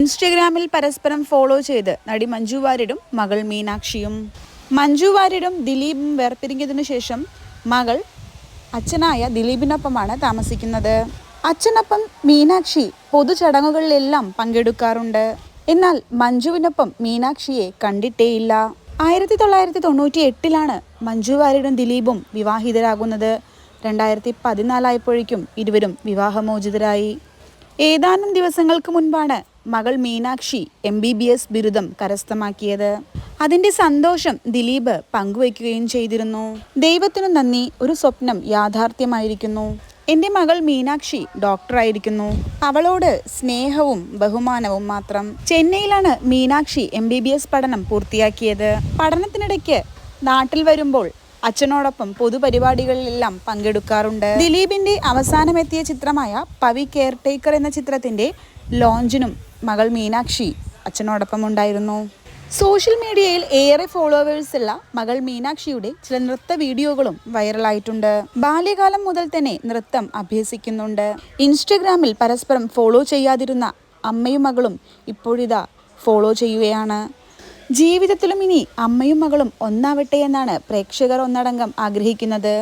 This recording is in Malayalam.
ഇൻസ്റ്റഗ്രാമിൽ പരസ്പരം ഫോളോ ചെയ്ത് നടി മഞ്ജു വാര്യരും മകൾ മീനാക്ഷിയും. മഞ്ജു വാര്യരും ദിലീപും വേർപിരിഞ്ഞതിനു ശേഷം മകൾ അച്ഛനായ ദിലീപിനൊപ്പമാണ് താമസിക്കുന്നത്. അച്ഛനൊപ്പം മീനാക്ഷി പൊതുചടങ്ങുകളിലെല്ലാം പങ്കെടുക്കാറുണ്ട്. എന്നാൽ മഞ്ജുവിനൊപ്പം മീനാക്ഷിയെ കണ്ടിട്ടേയില്ല. ആയിരത്തി തൊള്ളായിരത്തി തൊണ്ണൂറ്റി എട്ടിലാണ് മഞ്ജു വാര്യരും ദിലീപും വിവാഹിതരാകുന്നത്. രണ്ടായിരത്തി പതിനാലായപ്പോഴേക്കും ഇരുവരും വിവാഹമോചിതരായി. ഏതാനും ദിവസങ്ങൾക്ക് മുൻപാണ് മകൾ Meenakshi M B B S ബിരുദം കരസ്ഥമാക്കിയത്. അതിന്റെ സന്തോഷം ദിലീപ് പങ്കുവയ്ക്കുകയും ചെയ്തിരുന്നു. ദൈവത്തിനു നന്ദി ഒരു സ്വപ്നം യാഥാർത്ഥ്യമായിരിക്കുന്നു. എന്റെ മകൾ മീനാക്ഷി ഡോക്ടറായിരിക്കുന്നു അവളോട് സ്നേഹവും ബഹുമാനവും മാത്രം. ചെന്നൈയിലാണ് Meenakshi M B B S പഠനം പൂർത്തിയാക്കിയത്. പഠനത്തിനിടയ്ക്ക് നാട്ടിൽ വരുമ്പോൾ അച്ഛനോടൊപ്പം പൊതുപരിപാടികളിലെല്ലാം പങ്കെടുക്കാറുണ്ട്. ദിലീപിന്റെ അവസാനമെത്തിയ ചിത്രമായ പവി കെയർടേക്കർ എന്ന ചിത്രത്തിന്റെ ലോഞ്ചിനും മകൾ മീനാക്ഷി അച്ഛനോടൊപ്പം ഉണ്ടായിരുന്നു സോഷ്യൽ മീഡിയയിൽ ഏറെ ഫോളോവേഴ്സ് ഉള്ള മകൾ മീനാക്ഷിയുടെ ചില നൃത്ത വീഡിയോകളും വൈറലായിട്ടുണ്ട്. ബാല്യകാലം മുതൽ തന്നെ നൃത്തം അഭ്യസിക്കുന്നുണ്ട്. ഇൻസ്റ്റഗ്രാമിൽ പരസ്പരം ഫോളോ ചെയ്യാതിരുന്ന അമ്മയും മകളും ഇപ്പോഴിതാ ഫോളോ ചെയ്യുകയാണ്. ജീവിതത്തിലും ഇനി അമ്മയും മകളും ഒന്നാവട്ടെ എന്നാണ് പ്രേക്ഷകർ ഒന്നടങ്കം ആഗ്രഹിക്കുന്നത്.